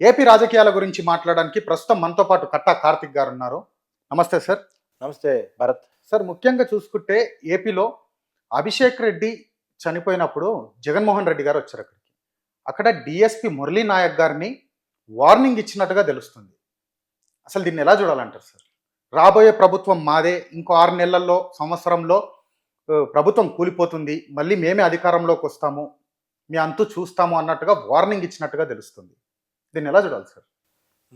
AP రాజకీయాల గురించి మాట్లాడడానికి ప్రస్తుతం మనతో పాటు కట్టా కార్తిక్ గారు ఉన్నారు. నమస్తే సార్. నమస్తే భరత్. సార్ ముఖ్యంగా చూసుకుంటే ఏపీలో అభిషేక్ రెడ్డి చనిపోయినప్పుడు జగన్మోహన్ రెడ్డి గారు వచ్చారు అక్కడికి. అక్కడ డిఎస్పి మురళీ నాయక్ గారిని వార్నింగ్ ఇచ్చినట్టుగా తెలుస్తుంది. అసలు దీన్ని ఎలా చూడాలంటారు సార్? రాబోయే ప్రభుత్వం మాదే ఇంకో ఆరు నెలల్లో సంవత్సరంలో ప్రభుత్వం కూలిపోతుంది. మళ్ళీ మేమే అధికారంలోకి వస్తాము. మీ అంతు చూస్తాము అన్నట్టుగా వార్నింగ్ ఇచ్చినట్టుగా తెలుస్తుంది. దీన్ని ఎలా చూడాలి సార్?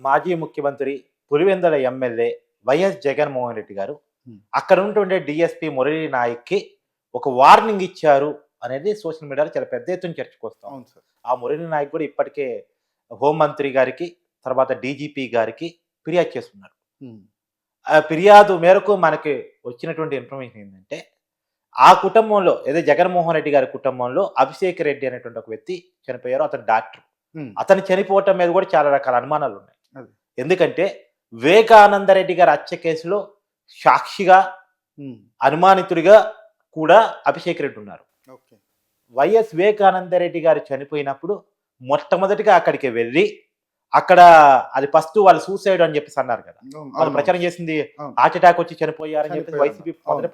మాజీ ముఖ్యమంత్రి పులివెందుల ఎమ్మెల్యే వైఎస్ జగన్మోహన్ రెడ్డి గారు Hmm. అక్కడ ఉంటుండే డిఎస్పి మురళీ నాయక్కి ఒక వార్నింగ్ ఇచ్చారు అనేది సోషల్ మీడియాలో చాలా పెద్ద ఎత్తున చర్చకొస్తాం అవును సార్. ఆ మురళీ నాయక్ కూడా ఇప్పటికే హోంమంత్రి గారికి తర్వాత డీజీపీ గారికి ఫిర్యాదు చేస్తున్నారు. ఆ ఫిర్యాదు మేరకు మనకి వచ్చినటువంటి ఇన్ఫర్మేషన్ ఏంటంటే ఆ కుటుంబంలో ఏదో జగన్మోహన్ రెడ్డి గారి కుటుంబంలో అభిషేక్ రెడ్డి అనేటువంటి ఒక వ్యక్తి చనిపోయారు. అతను డాక్టర్. అతను చనిపోవటం మీద కూడా చాలా రకాల అనుమానాలు ఉన్నాయి. ఎందుకంటే వివేకానంద రెడ్డి గారి హత్య కేసులో సాక్షిగా అనుమానితుడిగా కూడా అభిషేక్ రెడ్డి ఉన్నారు. వైఎస్ వివేకానంద రెడ్డి గారు చనిపోయినప్పుడు మొట్టమొదటిగా అక్కడికి వెళ్ళి అక్కడ అది ఫస్ట్ వాళ్ళు సూసైడ్ అని చెప్పేసి అన్నారు కదా. వాళ్ళు ప్రచారం చేసింది. హార్ట్ అటాక్ వచ్చి చనిపోయారని చెప్పేసి చనిపోయారు.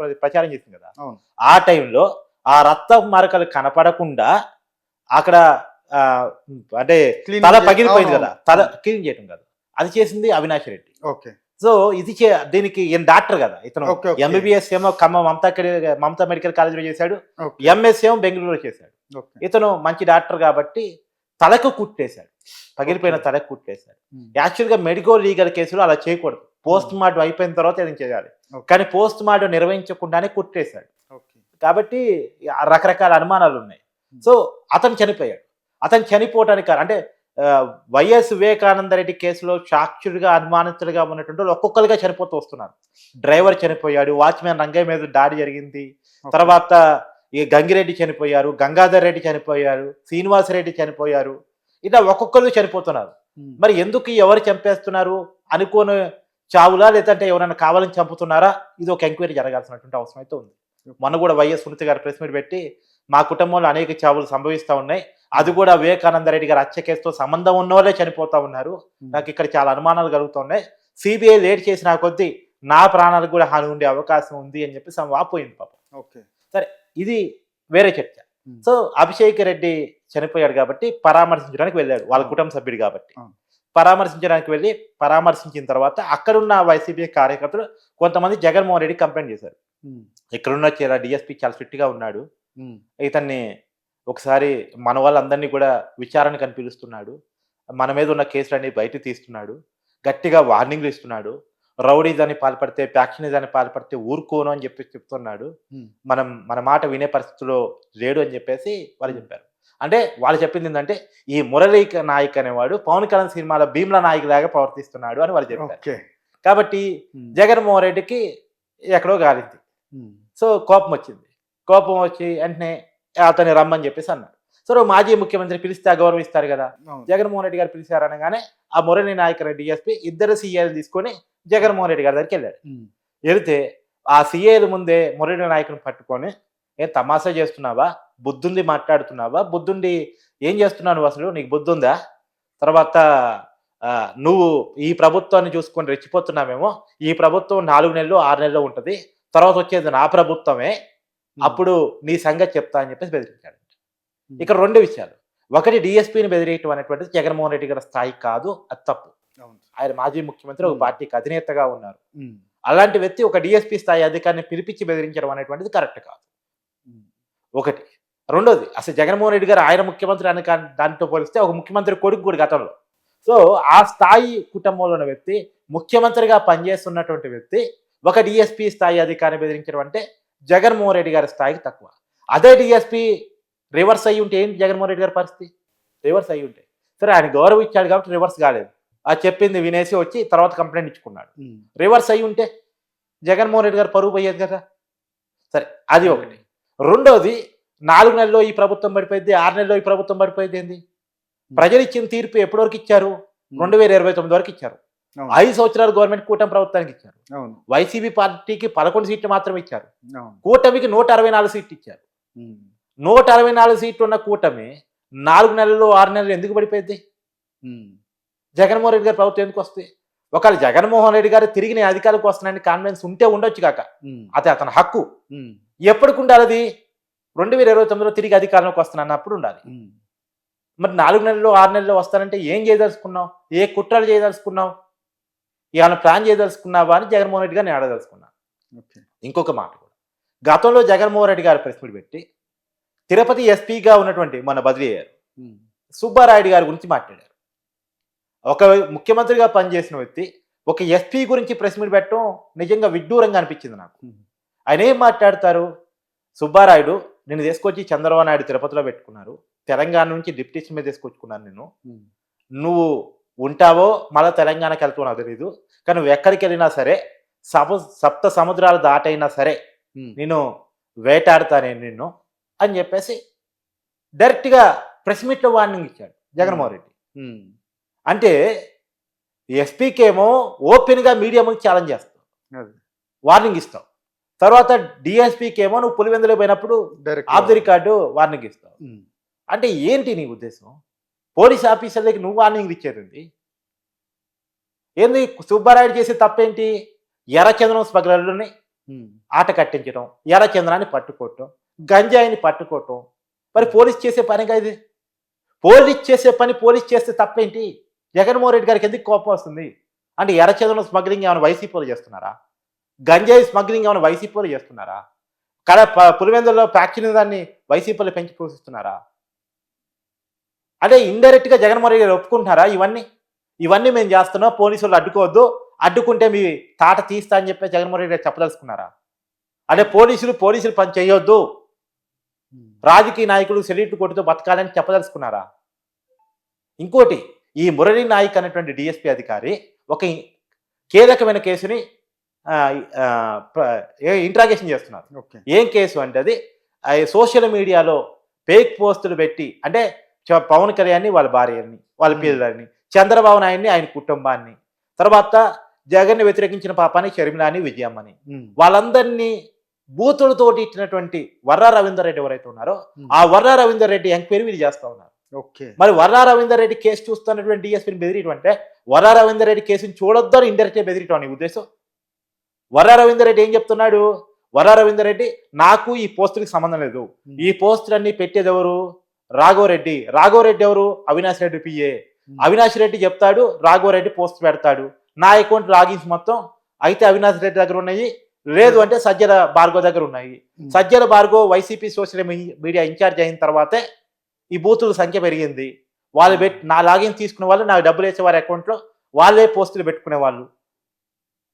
వైసీపీ ప్రచారం చేసింది కదా. ఆ టైంలో ఆ రక్త మరకలు కనపడకుండా అక్కడ అంటే తల పగిలిపోయింది కదా. తల క్లీన్ చేయడం కదా. అది చేసింది అవినాష్ రెడ్డి. ఓకే. సో ఇది చే దీనికి ఈయన డాక్టర్ కదా ఇతను. ఎంబీబీఎస్ ఏమో ఖమ్మం మమతా మమతా మెడికల్ కాలేజీలో చేశాడు. ఎంఎస్ ఏమో బెంగళూరులో చేశాడు. ఇతను మంచి డాక్టర్ కాబట్టి తలకు కుట్టేశాడు. పగిలిపోయిన. తలకు కుట్టేశాడు. ఉమ్. యాక్చువల్గా మెడికో లీగల్ కేసులో అలా చేయకూడదు. పోస్ట్ మార్టం అయిపోయిన తర్వాత ఏదైనా చేయాలి. కానీ పోస్ట్ మార్టం నిర్వహించకుండానే కుట్టేశాడు. కాబట్టి రకరకాల అనుమానాలు ఉన్నాయి. సో అతను చనిపోయాడు. అతను చనిపోవటానికి కారణం- అంటే వైఎస్ వివేకానంద రెడ్డి కేసులో సాక్షుడిగా అనుమానితులుగా ఉన్నటువంటి వాళ్ళు ఒక్కొక్కరుగా చనిపోతూ వస్తున్నారు. డ్రైవర్ చనిపోయాడు వాచ్మెన్ రంగయ్య మీద దాడి జరిగింది. తర్వాత ఈ గంగిరెడ్డి చనిపోయారు గంగాధర్ రెడ్డి చనిపోయారు శ్రీనివాస్ రెడ్డి చనిపోయారు. ఇలా ఒక్కొక్కరు చనిపోతున్నారు. మరి ఎందుకు ఎవరు చంపేస్తున్నారు? అనుకోని చావులా లేదంటే ఎవరైనా కావాలని చంపుతున్నారా? ఇది ఒక ఎంక్వైరీ జరగాల్సినటువంటి అవసరం అయితే ఉంది. మొన్న కూడా వైఎస్ సునీత గారు ప్రెస్ మీట్ పెట్టి మా కుటుంబంలో అనేక చావులు సంభవిస్తూ ఉన్నాయి అది కూడా వివేకానంద రెడ్డి గారి హత్య కేసుతో సంబంధం ఉన్న వాళ్ళే చనిపోతా ఉన్నారు. నాకు ఇక్కడ చాలా అనుమానాలు కలుగుతున్నాయి సిబిఐ లేట్ చేసిన కొద్దీ నా ప్రాణాలకు కూడా హాని ఉండే అవకాశం ఉంది అని చెప్పి సమ వాపోయింది పాపం ఓకే ఇది వేరే చర్చ. సో అభిషేక్ రెడ్డి చనిపోయాడు కాబట్టి పరామర్శించడానికి వెళ్ళాడు వాళ్ళ. కుటుంబ సభ్యుడు కాబట్టి. పరామర్శించడానికి వెళ్ళి పరామర్శించిన తర్వాత అక్కడున్న వైసీపీ కార్యకర్తలు కొంతమంది జగన్మోహన్ రెడ్డి కంప్లైంట్ చేశారు. ఇక్కడున్న చాలా డిఎస్పీ చాలా స్ట్రిక్ట్గా ఉన్నాడు. ఇతన్ని ఒకసారి మన వాళ్ళందరినీ కూడా విచారణకు అని పిలుస్తున్నాడు. మన మీద ఉన్న కేసులన్నీ బయట తీస్తున్నాడు. గట్టిగా వార్నింగ్లు ఇస్తున్నాడు. రౌడీజాన్ని పాల్పడితే ప్యాక్షనిజాన్ని పాల్పడితే ఊరుకోను అని చెప్పి చెప్తున్నాడు. మనం మన మాట వినే పరిస్థితిలో లేడు అని చెప్పేసి వాళ్ళు చెప్పారు. అంటే వాళ్ళు చెప్పింది ఏంటంటే ఈ మురళీ నాయక్ అనేవాడు పవన్ కళ్యాణ్ సినిమాలో భీమ్లా నాయక్ లాగా ప్రవర్తిస్తున్నాడు అని వాళ్ళు చెప్పారు. కాబట్టి. జగన్మోహన్ రెడ్డికి ఎక్కడో గాలింది. సో కోపం వచ్చింది. కోపం వచ్చి వెంటనే అతన్ని రమ్మని చెప్పేసి అన్నాడు. సో మాజీ ముఖ్యమంత్రి పిలిస్తే గౌరవిస్తారు కదా. జగన్మోహన్ రెడ్డి గారు పిలిచారనగానే ఆ మురళీ నాయక్ రెడ్డి డిఎస్పీ ఇద్దరు సీఏలు తీసుకొని జగన్మోహన్ రెడ్డి గారి దగ్గరికి వెళ్ళాడు. వెళితే ఆ సీఏలు ముందే మురళీ నాయకుని పట్టుకొని ఏం తమాషా చేస్తున్నావా? బుద్ధుండి మాట్లాడుతున్నావా? బుద్ధుండి ఏం చేస్తున్నావు నువ్వు అసలు? నీకు బుద్ధి ఉందా తర్వాత నువ్వు ఈ ప్రభుత్వాన్ని చూసుకొని రెచ్చిపోతున్నావేమో? ఈ ప్రభుత్వం నాలుగు నెలలు ఆరు నెలలు ఉంటుంది. తర్వాత వచ్చేది నా ప్రభుత్వమే. అప్పుడు నీ సంగతి చెప్తా అని చెప్పేసి బెదిరించాడు. ఇక్కడ రెండు విషయాలు ఒకటి డిఎస్పీని బెదిరియటం అనేటువంటిది జగన్మోహన్ రెడ్డి గారి స్థాయి కాదు అది తప్పు అవును. ఆయన మాజీ ముఖ్యమంత్రి ఒక. పార్టీకి అధినేతగా ఉన్నారు. అలాంటి వ్యక్తి ఒక డిఎస్పీ స్థాయి అధికారిని పిలిపించి బెదిరించడం అనేటువంటిది కరెక్ట్ కాదు. ఒకటి రెండోది అసలు జగన్మోహన్ రెడ్డి గారు ఆయన ముఖ్యమంత్రి అని దాంతో పోలిస్తే ఒక ముఖ్యమంత్రి కొడుకు కూడా గతంలో సో ఆ స్థాయి కుటుంబంలో ఉన్న వ్యక్తి ముఖ్యమంత్రిగా పనిచేస్తున్నటువంటి వ్యక్తి ఒక డిఎస్పీ స్థాయి అధికారిని బెదిరించడం అంటే జగన్మోహన్ రెడ్డి గారి స్థాయికి తక్కువ. అదే డిఎస్పీ రివర్స్ అయ్యి ఉంటే ఏంటి జగన్మోహన్ రెడ్డి గారి పరిస్థితి? రివర్స్ అయ్యి ఉంటే. సరే ఆయన గౌరవం ఇచ్చాడు కాబట్టి రివర్స్ కాలేదు. ఆ చెప్పింది వినేసి వచ్చి తర్వాత కంప్లైంట్ ఇచ్చుకున్నాడు. రివర్స్ అయి ఉంటే జగన్మోహన్ రెడ్డి గారు పరుగు పోయేది కదా? సరే అది ఒకటి. రెండోది నాలుగు నెలల్లో ఈ ప్రభుత్వం పడిపోయింది ఆరు నెలల్లో ఈ ప్రభుత్వం పడిపోయింది ఏంది? ప్రజలు ఇచ్చిన తీర్పు ఎప్పటి వరకు ఇచ్చారు. రెండు వేల ఇరవై తొమ్మిది వరకు ఇచ్చారు. ఐదు సంవత్సరాలు గవర్నమెంట్ కూటమి ప్రభుత్వానికి ఇచ్చారు. వైసీపీ పార్టీకి పదకొండు సీట్లు మాత్రమే ఇచ్చారు. కూటమికి నూట అరవై నాలుగు సీట్లు ఇచ్చారు. నూట అరవై నాలుగు సీట్లు ఉన్న కూటమి నాలుగు నెలలు ఆరు నెలలు ఎందుకు పడిపోయింది. జగన్మోహన్ రెడ్డి గారి ప్రభుత్వం ఎందుకు వస్తుంది ఒకవేళ జగన్మోహన్ రెడ్డి గారు తిరిగి నేను అధికారులకు వస్తున్నానని కాన్ఫిడెన్స్ ఉంటే ఉండొచ్చు కాక. అది అతని హక్కు. ఎప్పటికి ఉండాలి అది రెండు వేల ఇరవై తొమ్మిదిలో తిరిగి అధికారంలోకి వస్తానన్నప్పుడు ఉండాలి. మరి నాలుగు నెలలు ఆరు నెలలు వస్తానంటే ఏం చేయదలుచుకున్నావు? ఏ కుట్రలు చేయదలుచుకున్నావు? ఏమైనా ప్లాన్ చేయదలుచుకున్నావా అని జగన్మోహన్ రెడ్డి గారిని అడగదలుచుకున్నా. ఓకే. ఇంకొక మాట కూడా. గతంలో జగన్మోహన్ రెడ్డి గారు ప్రెస్ మీట్ పెట్టి తిరుపతి ఎస్పీగా ఉన్నటువంటి మన బదిలీ అయ్యారు. సుబ్బారాయుడు గారి గురించి మాట్లాడారు. ఒక ముఖ్యమంత్రిగా పనిచేసిన వ్యక్తి ఒక ఎస్పీ గురించి ప్రెస్ మీట్ పెట్టడం నిజంగా విడ్డూరంగా అనిపించింది నాకు. ఆయన ఏం మాట్లాడతారు? సుబ్బారాయుడు నేను తీసుకొచ్చి చంద్రబాబు నాయుడు తిరుపతిలో పెట్టుకున్నారు. తెలంగాణ నుంచి డిప్యూటీ మీద తీసుకొచ్చుకున్నాను నేను. నువ్వు ఉంటావో మళ్ళీ తెలంగాణకి వెళ్తావో నాకు తెలీదు. కానీ నువ్వు ఎక్కడికి వెళ్ళినా సరే సమ సప్త సముద్రాలు దాటైనా సరే. నేను వేటాడుతానే నిన్ను అని చెప్పేసి డైరెక్ట్గా ప్రెస్ మీట్లో వార్నింగ్ ఇచ్చాడు జగన్మోహన్ రెడ్డి. అంటే ఎస్పీకి ఏమో ఓపెన్గా మీడియా ముందు ఛాలెంజ్ చేస్తావు. వార్నింగ్ ఇస్తావు. తర్వాత డిఎస్పీకి ఏమో నువ్వు పులివెందులో పోయినప్పుడు direct off the record warning ఇస్తావు. అంటే ఏంటి నీ ఉద్దేశం? పోలీస్ ఆఫీసర్లకి నువ్వు వార్నింగ్ ఇచ్చేది ఏంది? సుబ్బారాయుడు చేసే తప్పేంటి? ఎర్రచంద్రం స్మగ్లర్లని ఆట కట్టించడం ఎర్రచంద్రాన్ని పట్టుకోవటం గంజాయిని పట్టుకోవటం. మరి పోలీస్ చేసే పనిగా ఇది పోలీస్ చేసే పని పోలీస్ చేస్తే తప్పేంటి? జగన్మోహన్ రెడ్డి గారికి ఎందుకు కోపం వస్తుంది? అంటే ఎర్రచంద్రం స్మగ్లింగ్ ఏమైనా వైసీపీలో చేస్తున్నారా? గంజాయి స్మగ్లింగ్ ఏమైనా వైసీపీలో చేస్తున్నారా? కడ పులివెందుల్లో ప్యాక్చిన దాన్ని వైసీపీలో పెంచి పోషిస్తున్నారా? అంటే ఇండైరెక్ట్గా జగన్మోహన్ రెడ్డి గారు ఒప్పుకుంటున్నారా? ఇవన్నీ ఇవన్నీ మేము చేస్తున్నాం పోలీసులు అడ్డుకోవద్దు. అడ్డుకుంటే మీ తాట తీస్తా అని చెప్పి జగన్మోహన్ రెడ్డి గారు చెప్పదలుచుకున్నారా? అదే పోలీసులు పోలీసులు పని చేయొద్దు. రాజకీయ నాయకులు సెల్యూట్ కొట్టుతూ బతకాలని చెప్పదలుచుకున్నారా? ఇంకోటి ఈ మురళీ నాయక్ అనేటువంటి డిఎస్పీ అధికారి ఒక కీలకమైన కేసుని ఇంట్రాగేషన్ చేస్తున్నారు. ఏం కేసు అంటే అది సోషల్ మీడియాలో ఫేక్ పోస్టులు పెట్టి అంటే పవన్ కళ్యాణ్ని వాళ్ళ భార్యని వాళ్ళ. పిల్లల్ని చంద్రబాబు నాయుడిని ఆయన కుటుంబాన్ని. తర్వాత జగన్ని వ్యతిరేకించిన పాపాని షర్మిలాని విజయమ్మని. వాళ్ళందరినీ బూతులతోటి ఇచ్చినటువంటి వర్రా రవీందర్ రెడ్డి ఎవరైతే ఉన్నారో ఆ వర్రా రవీందర్ రెడ్డి ఎంక్వైరీ వీళ్ళు చేస్తా ఉన్నారు ఓకే. మరి వర్రా రవీందర్ రెడ్డి కేసు చూస్తున్నటువంటి డిఎస్పీని బెదిరియటం అంటే వర్రా రవీందర్ రెడ్డి కేసుని చూడొద్దు అని ఇండైరెక్ట్గా బెదిరియటం నీ ఉద్దేశం? వర్రా రవీందర్ రెడ్డి ఏం చెప్తున్నాడు? వర్రా రవీందర్ రెడ్డి నాకు ఈ పోస్టులకి సంబంధం లేదు. ఈ పోస్టులన్నీ పెట్టేది ఎవరు రాఘవరెడ్డి రాఘవరెడ్డి ఎవరు? అవినాష్ రెడ్డి పిఏ అవినాష్ రెడ్డి చెప్తాడు రాఘవరెడ్డి పోస్ట్ పెడతాడు. నా అకౌంట్ లాగిన్స్ మొత్తం అయితే అవినాష్ రెడ్డి దగ్గర ఉన్నాయి. లేదు అంటే సజ్జల భార్గవ్ దగ్గర ఉన్నాయి. Sajjala Bhargav YCP social media incharge అయిన తర్వాతే ఈ బూతుల సంఖ్య పెరిగింది. వాళ్ళు పెట్టి నా లాగిన్ తీసుకునే వాళ్ళు నాకు డబ్బులు వేసే వారి అకౌంట్లో వాళ్ళే పోస్టులు పెట్టుకునే వాళ్ళు.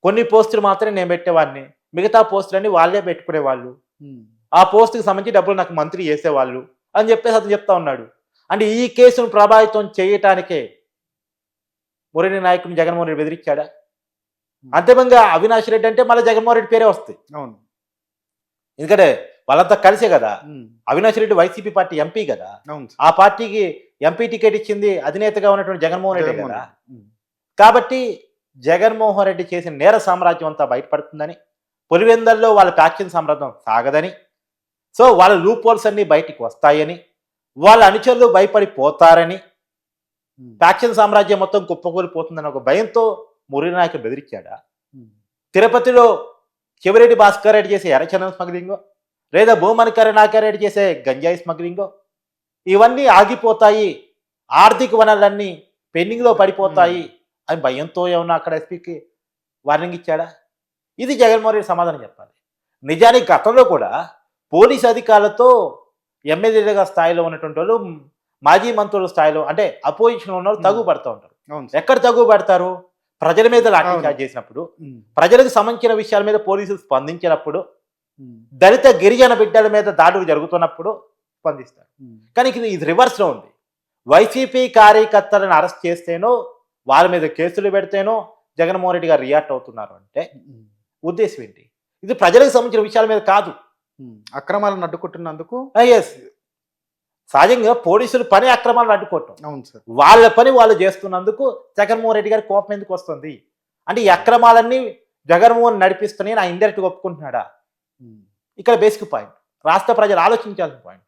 కొన్ని పోస్టులు మాత్రమే నేను పెట్టేవాడిని. మిగతా పోస్టులన్నీ వాళ్ళే పెట్టుకునే వాళ్ళు ఉమ్, ఆ పోస్టుకి సంబంధించి డబ్బులు నాకు మంత్రి చేసేవాళ్ళు. అని చెప్పేసి అతను చెప్తా ఉన్నాడు. అంటే ఈ కేసును ప్రభావితం చేయటానికే మురళి నాయకుని జగన్మోహన్ రెడ్డి బెదిరించాడా? అంతిమంగా అవినాష్ రెడ్డి అంటే మళ్ళీ జగన్మోహన్ రెడ్డి పేరే వస్తుంది అవును. ఎందుకంటే వాళ్ళంతా కలిసే కదా. Avinash Reddy YCP party MP కదా. ఆ పార్టీకి ఎంపీ టికెట్ ఇచ్చింది అధినేతగా ఉన్నటువంటి జగన్మోహన్ రెడ్డి కదా. కాబట్టి జగన్మోహన్ రెడ్డి చేసిన నేర సామ్రాజ్యం అంతా బయటపడుతుందని పులివెందల్లో వాళ్ళ ప్యాక్షన్ సామ్రాజ్యం సాగదని సో వాళ్ళ లూప్ హోల్స్ అన్ని బయటికి వస్తాయని వాళ్ళ అనుచరులు భయపడిపోతారని ఉమ్, ప్యాక్షన్ సామ్రాజ్యం మొత్తం కుప్పకూలిపోతుందని ఒక భయంతో మురళి నాయకుడు బెదిరించాడా ఉమ్, తిరుపతిలో చెవిరెడ్డి భాస్కర్ రెడ్డి చేసే ఎర్రచందనం స్మగ్లింగో? లేదా భూమని కరుణాకర్ రెడ్డి చేసే గంజాయి స్మగ్లింగో? ఇవన్నీ ఆగిపోతాయి. ఆర్థిక వనరులన్నీ పెండింగ్లో పడిపోతాయి అని భయంతో ఏమన్నా అక్కడ ఎస్పీకి వార్నింగ్ ఇచ్చాడా? ఇది జగన్మోహన్ రెడ్డి సమాధానం చెప్పాలి. నిజానికి గతంలో కూడా పోలీస్ అధికారులతో ఎమ్మెల్యేలుగా స్థాయిలో ఉన్నటువంటి వాళ్ళు మాజీ మంత్రుల స్థాయిలో అంటే అపోజిషన్ ఉన్న వాళ్ళు తగు పడుతూ ఉంటారు. ఎక్కడ తగు పడతారు ప్రజల మీద లాఠీ అవును. చార్జ్ చేసినప్పుడు ప్రజలకు సంబంధించిన విషయాల మీద పోలీసులు స్పందించినప్పుడు దళిత గిరిజన బిడ్డల మీద దాడులు జరుగుతున్నప్పుడు స్పందిస్తారు. కానీ ఇది ఇది రివర్స్లో ఉంది. వైసీపీ కార్యకర్తలను అరెస్ట్ చేస్తేనో వాళ్ళ మీద కేసులు పెడితేనో జగన్మోహన్ రెడ్డి గారు రియాక్ట్ అవుతున్నారు అంటే ఉద్దేశం ఏంటి? ఇది ప్రజలకు సంబంధించిన విషయాల మీద కాదు. అక్రమాలను అడ్డుకుంటున్నందుకు ఎస్ సహజంగా పోలీసులు పని అక్రమాలను అడ్డుకోవటం. అవును సార్ వాళ్ళ పని వాళ్ళు చేస్తున్నందుకు జగన్మోహన్ రెడ్డి గారి కోపం ఎందుకు వస్తుంది? అంటే ఈ అక్రమాలన్నీ జగన్మోహన్ నడిపిస్తున్నాయి నా ఇండైరెక్ట్గా ఒప్పుకుంటున్నాడా? ఉమ్, ఇక్కడ బేసిక్ పాయింట్. రాష్ట్ర ప్రజలు ఆలోచించాల్సిన పాయింట్.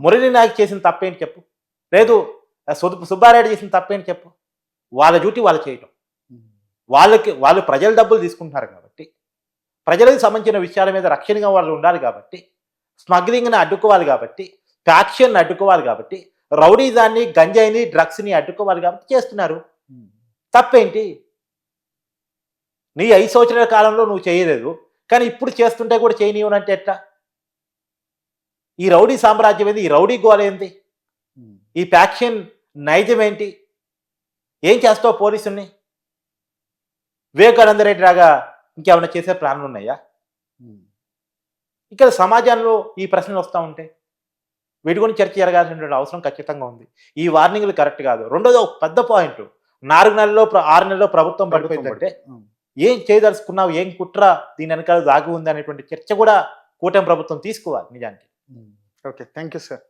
మురళీ నాయక్ చేసిన తప్పేంటి చెప్పు? లేదు సుబ్బ- సుబ్బారెడ్డి చేసిన తప్పేంటి చెప్పు? వాళ్ళ డ్యూటీ వాళ్ళు చేయటం. వాళ్ళకి వాళ్ళు ప్రజల డబ్బులు తీసుకుంటున్నారు కాబట్టి ప్రజలకు సంబంధించిన విషయాల మీద రక్షణగా వాళ్ళు ఉండాలి కాబట్టి స్మగ్లింగ్ని అడ్డుకోవాలి కాబట్టి ఫ్యాక్షన్ అడ్డుకోవాలి కాబట్టి రౌడీజాన్ని గంజాయిని డ్రగ్స్ని అడ్డుకోవాలి కాబట్టి చేస్తున్నారు. తప్పేంటి? నీ ఐదు సంవత్సరాల కాలంలో నువ్వు చేయలేదు కానీ ఇప్పుడు చేస్తుంటే కూడా చేయనీయనంటే ఎట్లా? ఈ రౌడీ సామ్రాజ్యం ఏంది? ఈ రౌడీ గోల ఏంది? ఈ ఫ్యాక్షన్ నైజం ఏంటి? ఏం చేస్తావు పోలీసుల్ని? వివేకానంద రెడ్డి రాగా ఇంకేమైనా చేసే ప్లాన్లు ఉన్నాయా? ఇక్కడ సమాజంలో ఈ ప్రశ్నలు వస్తూ ఉంటాయి వీటి గురించి చర్చ జరగాల్సినటువంటి అవసరం ఖచ్చితంగా ఉంది. ఈ వార్నింగ్లు కరెక్ట్ కాదు. రెండోది ఒక పెద్ద పాయింట్ నాలుగు నెలల్లో ఆరు నెలల్లో ప్రభుత్వం పడిపోయిందంటే ఏం చేయదలుచుకున్నావు? ఏం కుట్ర? దీని వెనకాల దాగి ఉంది అనేటువంటి చర్చ కూడా కూటమి ప్రభుత్వం తీసుకోవాలి నిజానికి. ఓకే. Thank you sir.